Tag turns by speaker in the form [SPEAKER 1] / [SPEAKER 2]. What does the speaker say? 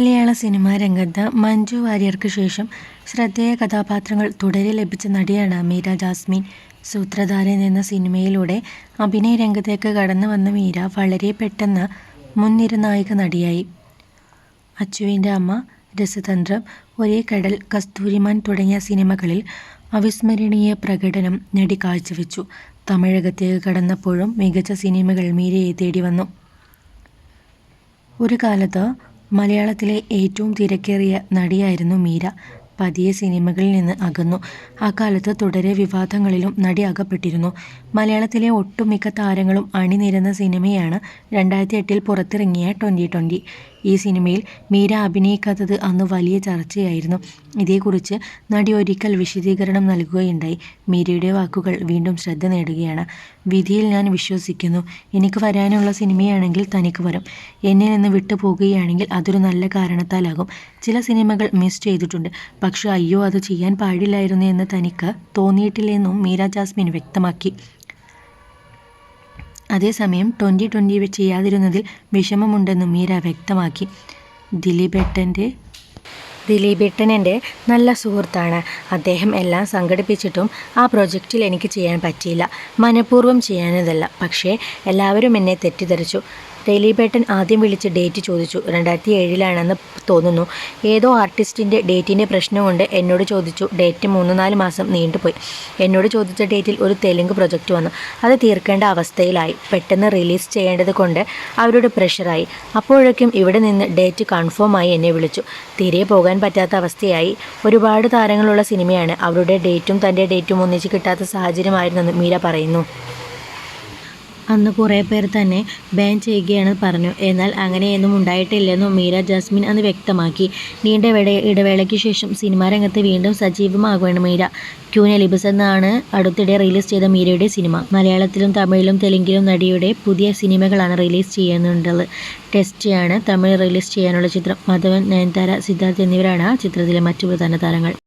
[SPEAKER 1] മലയാള cinema രംഗത്ത് മഞ്ജു വാര്യർക്ക് ശേഷം ശ്രദ്ധേയ കഥാപാത്രങ്ങൾ തുടരെ ലഭിച്ച നടിയാണ് മീര ജാസ്മിൻ. സൂത്രധാരൻ എന്ന സിനിമയിലൂടെ അഭിനയ രംഗത്തേക്ക് കടന്നു വന്ന മീര വളരെ പെട്ടെന്ന് മുൻനിര നായിക നടിയായി. അച്ചുവിന്റെ അമ്മ രസതന്ത്രം ഒരേ കടൽ കസ്തൂരിമാൻ തുടങ്ങിയ സിനിമകളിൽ അവിസ്മരണീയ പ്രകടനം നടി കാഴ്ചവെച്ചു. തമിഴകത്തേക്ക് കടന്നപ്പോഴും മികച്ച സിനിമകൾ മീരയെ തേടി വന്നു ഒരു കാലത്ത് മലയാളത്തിലെ ഏറ്റവും തിരക്കേറിയ നടിയായിരുന്നു മീര. പതിയെ സിനിമകളിൽ നിന്ന് അകന്നു. അക്കാലത്ത് തുടരെ വിവാദങ്ങളിലും നടി അകപ്പെട്ടിരുന്നു. മലയാളത്തിലെ ഒട്ടുമിക്ക താരങ്ങളും അണിനിരന്ന സിനിമയാണ് രണ്ടായിരത്തി എട്ടിൽ പുറത്തിറങ്ങിയ ട്വന്റി ട്വന്റി ഈ സിനിമയിൽ മീര അഭിനയിക്കാത്തത് അന്ന് വലിയ ചർച്ചയായിരുന്നു. ഇതേക്കുറിച്ച് നടി ഒരിക്കൽ വിശദീകരണം നൽകുകയുണ്ടായി. മീരയുടെ വാക്കുകൾ വീണ്ടും ശ്രദ്ധ നേടുകയാണ്. വിധിയിൽ ഞാൻ വിശ്വസിക്കുന്നു. എനിക്ക് വരാനുള്ള സിനിമയാണെങ്കിൽ തനിക്ക് വരും. എന്നിൽ നിന്ന് വിട്ടു പോകുകയാണെങ്കിൽ അതൊരു നല്ല കാരണത്താലാകും. ചില സിനിമകൾ മിസ് ചെയ്തിട്ടുണ്ട്. പക്ഷേ അയ്യോ അത് ചെയ്യാൻ പാടില്ലായിരുന്നു എന്ന് തനിക്ക് തോന്നിയിട്ടില്ലെന്നും മീര ജാസ്മിൻ വ്യക്തമാക്കി. അതേസമയം ട്വന്റി ട്വന്റി ചെയ്യാതിരുന്നതിൽ വിഷമമുണ്ടെന്നും മീര വ്യക്തമാക്കി. ദിലീപേട്ടന്റെ ദിലീപേട്ടൻ എന്റെ നല്ല സുഹൃത്താണ്. അദ്ദേഹം എല്ലാം സംഘടിപ്പിച്ചിട്ടും ആ പ്രൊജക്റ്റിൽ എനിക്ക് ചെയ്യാൻ പറ്റിയില്ല. മനഃപൂർവം ചെയ്യാനതല്ല. പക്ഷേ എല്ലാവരും എന്നെ തെറ്റിദ്ധരിച്ചു. ദിലീപേട്ടൻ ആദ്യം വിളിച്ച് ഡേറ്റ് ചോദിച്ചു. രണ്ടായിരത്തി ഏഴിലാണെന്ന് തോന്നുന്നു. ഏതോ ആർട്ടിസ്റ്റിന്റെ ഡേറ്റിന്റെ പ്രശ്നം കൊണ്ട് എന്നോട് ചോദിച്ചു. ഡേറ്റ് മൂന്ന് നാല് മാസം നീണ്ടുപോയി. എന്നോട് ചോദിച്ച ഡേറ്റിൽ ഒരു തെലുങ്ക് പ്രൊജക്റ്റ് വന്നു. അത് തീർക്കേണ്ട അവസ്ഥയിലായി. പെട്ടെന്ന് റിലീസ് ചെയ്യേണ്ടത് കൊണ്ട് അവരുടെ പ്രഷറായി. അപ്പോഴേക്കും ഇവിടെ നിന്ന് ഡേറ്റ് കൺഫേം ആയി എന്നെ വിളിച്ചു. തിരികെ പോകാൻ പറ്റാത്ത അവസ്ഥയായി. ഒരുപാട് താരങ്ങളുള്ള സിനിമയാണ്. അവരുടെ ഡേറ്റും തന്റെ ഡേറ്റും ഒന്നിച്ച് കിട്ടാത്ത സാഹചര്യമായിരുന്നെന്ന് മീര പറയുന്നു. അന്ന് കുറേ പേർ തന്നെ ബാൻ ചെയ്യുകയാണ് പറഞ്ഞു. എന്നാൽ അങ്ങനെയൊന്നും ഉണ്ടായിട്ടില്ലെന്നും മീര ജാസ്മിൻ അന്ന് വ്യക്തമാക്കി. നീണ്ട ഇടവേളയ്ക്ക് ശേഷം സിനിമാ രംഗത്ത് വീണ്ടും സജീവമാകുകയാണ് മീര. ക്യൂൻ എലിബസ് എന്നാണ് അടുത്തിടെ റിലീസ് ചെയ്ത മീരയുടെ സിനിമ. മലയാളത്തിലും തമിഴിലും തെലുങ്കിലും നടിയുടെ പുതിയ സിനിമകളാണ് റിലീസ് ചെയ്യുന്നുള്ളത് ടെസ്റ്റിയാണ് തമിഴ് റിലീസ് ചെയ്യാനുള്ള ചിത്രം. മധവൻ നയൻതാര സിദ്ധാർത്ഥ് എന്നിവരാണ് ചിത്രത്തിലെ മറ്റു പ്രധാന താരങ്ങൾ.